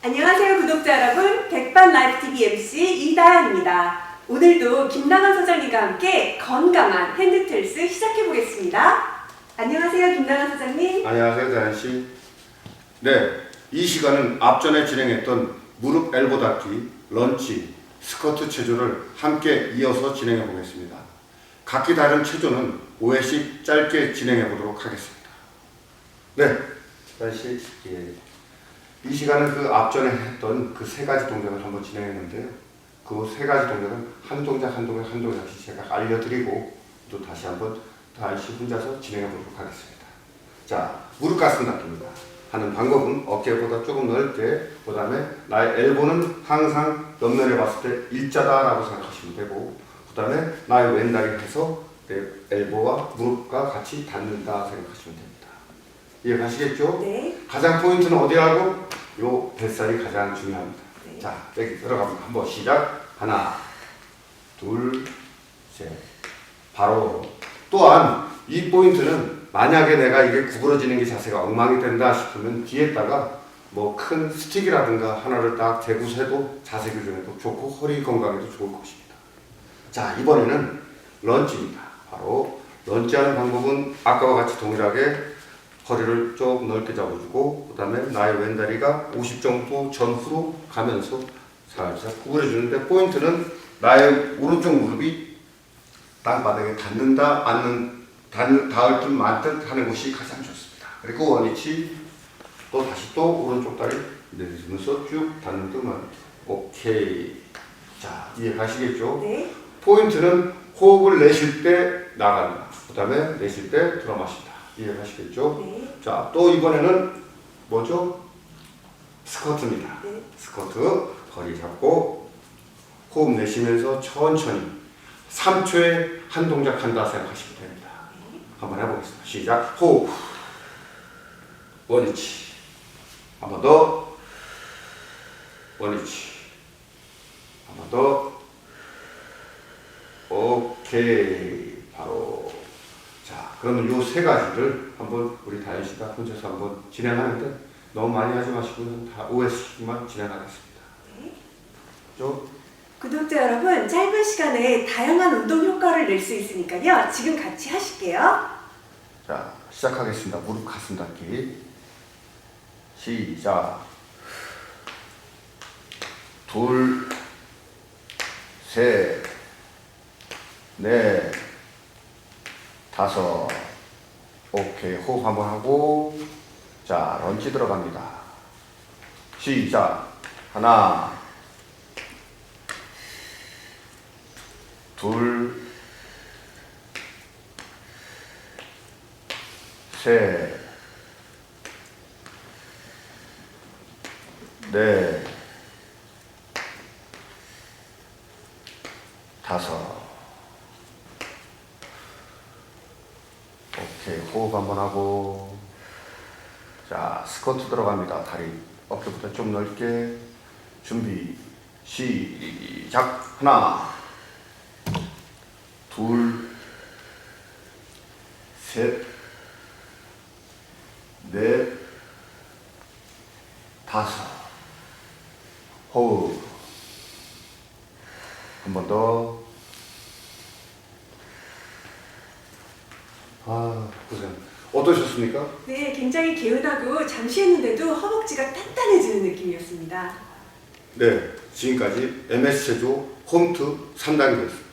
안녕하세요 구독자 여러분 백반 라이브 TV MC 이다현입니다. 오늘도 김나간 소장님과 함께 건강한 핸드텔스 시작해 보겠습니다. 안녕하세요 김나간 소장님. 안녕하세요, 대한 씨. 네, 이 시간은 앞전에 진행했던 무릎 엘보 닫기, 런치, 스쿼트 체조를 함께 이어서 진행해 보겠습니다. 각기 다른 체조는 5회씩 짧게 진행해 보도록 하겠습니다. 네, 대한 씨. 예. 이 시간은 그 앞전에 했던 그 세 가지 동작을 한번 진행했는데요. 그 세 가지 동작은 한 동작 한 동작 한 동작씩 제가 알려드리고 또 다시 한번 다시 혼자서 진행해 보도록 하겠습니다. 자, 무릎 가슴 닫기입니다. 하는 방법은 어깨보다 조금 넓게, 그 다음에 나의 엘보는 항상 옆면에 봤을 때 일자다라고 생각하시면 되고, 그 다음에 나의 왼다리 해서 내 엘보와 무릎과 같이 닿는다 생각하시면 됩니다. 이해가시겠죠? 네. 가장 포인트는 어디라고? 요 뱃살이 가장 중요합니다. 네. 자, 여기 들어가면 한번 시작. 하나, 둘, 셋. 바로. 또한 이 포인트는 만약에 내가 이게 구부러지는 게 자세가 엉망이 된다 싶으면 뒤에다가 뭐 큰 스틱이라든가 하나를 딱 대고 세도 자세 교정에도 좋고 허리 건강에도 좋을 것입니다. 자, 이번에는 런치입니다. 바로 런치하는 방법은 아까와 같이 동일하게 허리를 좀 넓게 잡아주고 그 다음에 나의 왼다리가 50 정도 전후로 가면서 살짝 구부려주는데 포인트는 나의 오른쪽 무릎이 땅바닥에 닿는다 않는 닿, 닿을 듯 말듯 하는 것이 가장 좋습니다. 그리고 원위치 또 다시 또 오른쪽 다리 내리면서 쭉 닿는 듯 말듯 오케이 자 이해 가시겠죠? 네. 포인트는 호흡을 내쉴 때 나간다. 그 다음에 내쉴 때 들어 마신다. 이해가시겠죠? 네. 자, 또 이번에는 뭐죠? 스쿼트입니다. 네. 스쿼트 허리 잡고 호흡 내쉬면서 천천히 3초에 한 동작 한다 생각하시면 됩니다. 한번 해보겠습니다. 시작. 호흡. 원위치. 한 번 더. 원위치. 한 번 더. 오케이. 바로. 자, 그러면 요 세 가지를 한번 우리 다현 씨가 혼자서 한번 진행하는데 너무 많이 하지 마시고 다 5회씩만 진행하겠습니다. 네. 좀 구독자 여러분 짧은 시간에 다양한 운동 효과를 낼 수 있으니까요. 지금 같이 하실게요. 자, 시작하겠습니다. 무릎 가슴 닫기. 시작. 둘, 셋, 넷, 다섯. 오케이. 호흡 한번 하고. 자, 런치 들어갑니다. 시작. 하나, 둘, 셋, 넷, 다섯. 오케이, 호흡 한번 하고. 자, 스쿼트 들어갑니다. 다리 어깨보다 좀 넓게. 준비, 시작. 하나, 둘, 셋, 넷, 다섯. 호흡. 한 번 더. 아, 고생. 어떠셨습니까? 네, 굉장히 개운하고 잠시 했는데도 허벅지가 단단해지는 느낌이었습니다. 네, 지금까지 MS 제조 홈트 3단계였습니다.